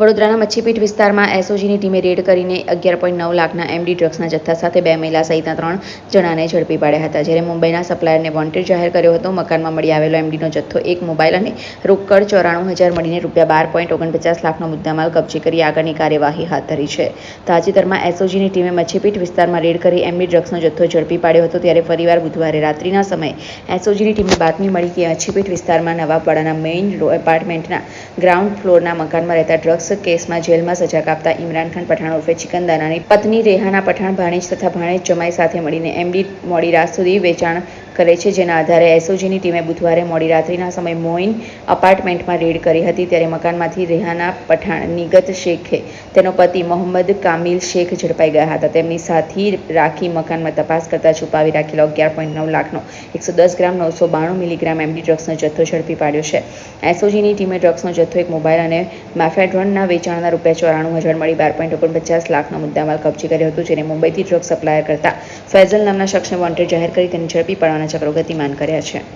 વડોદરાના મચ્છીપીઠ વિસ્તારમાં એસઓજીની ટીમે રેડ કરીને અગિયાર પોઈન્ટ નવ લાખના એમડી ડ્રગ્સના જથ્થા સાથે બે મહિલા સહિતના ત્રણ જણાને ઝડપી પાડ્યા હતા. જ્યારે મુંબઈના સપ્લાયરને વોન્ટેડ જાહેર કર્યો હતો, મકાનમાં મળી આવેલો એમડીનો જથ્થો, એક મોબાઈલ અને રોકડ ચોરાણું હજાર મળીને રૂપિયા બાર પોઈન્ટ ઓગણપચાસ લાખનો મુદ્દામાલ કબજે કરી આગળની કાર્યવાહી હાથ ધરી છે. તાજેતરમાં એસઓજીની ટીમે મચ્છીપીઠ વિસ્તારમાં રેડ કરી એમડી ડ્રગ્સનો જથ્થો ઝડપી પાડ્યો હતો. ત્યારે ફરીવાર બુધવારે રાત્રિના સમયે એસઓજીની ટીમને બાતમી મળી કે મચ્છીપીઠ વિસ્તારમાં નવાપાડાના મેઇન એપાર્ટમેન્ટના ગ્રાઉન્ડ ફ્લોરના મકાનમાં રહેતા ડ્રગ્સ કેસમાં જેલમાં સજા કાપતા ઇમરાન ખાન પઠાણ ઉર્ફે ચિકનદાનાની પત્ની રેહાના પઠાણ ભાણેજ તથા ભાણેજ જમાઈ સાથે મળીને એમડી મોડી રાત સુધી વેચાણ કરે છે, જેના આધારે એસઓજીની ટીમે બુધવારે મોડી રાત્રિના સમયે મોઇન અપાર્ટમેન્ટમાં રેડ કરી હતી, ત્યારે મકાનમાંથી રેહાના પઠાણ નિગત શેખે, તેનો પતિ મોહમ્મદ કામિલ શેખ ઝડપાઈ ગયા હતા. તેમની સાથી રાખી મકાનમાં તપાસ કરતા છુપાવી રાખેલો અગિયાર પોઈન્ટ નવ લાખનો એકસો દસ ગ્રામ નવસો બાણું મિલીગ્રામ એમડી ડ્રગ્સનો જથ્થો ઝડપી પાડ્યો છે. એસઓજીની ટીમે ડ્રગ્સનો જથ્થો એક મોબાઈલ અને મેફેડ્રોનના વેચાણના રૂપિયા ચોરાણું હજાર મળી બાર પોઈન્ટ ઓગણપચાસ લાખનો મુદ્દામાલ કબજે કર્યો હતો, જેને મુંબઈથી ડ્રગ સપ્લાયર કરતા ફૈઝલ નામના શખ્સને વોન્ટેડ જાહેર કરી તેને ઝડપી પાડવાના ચક્રો ગતિમાન કર્યા છે.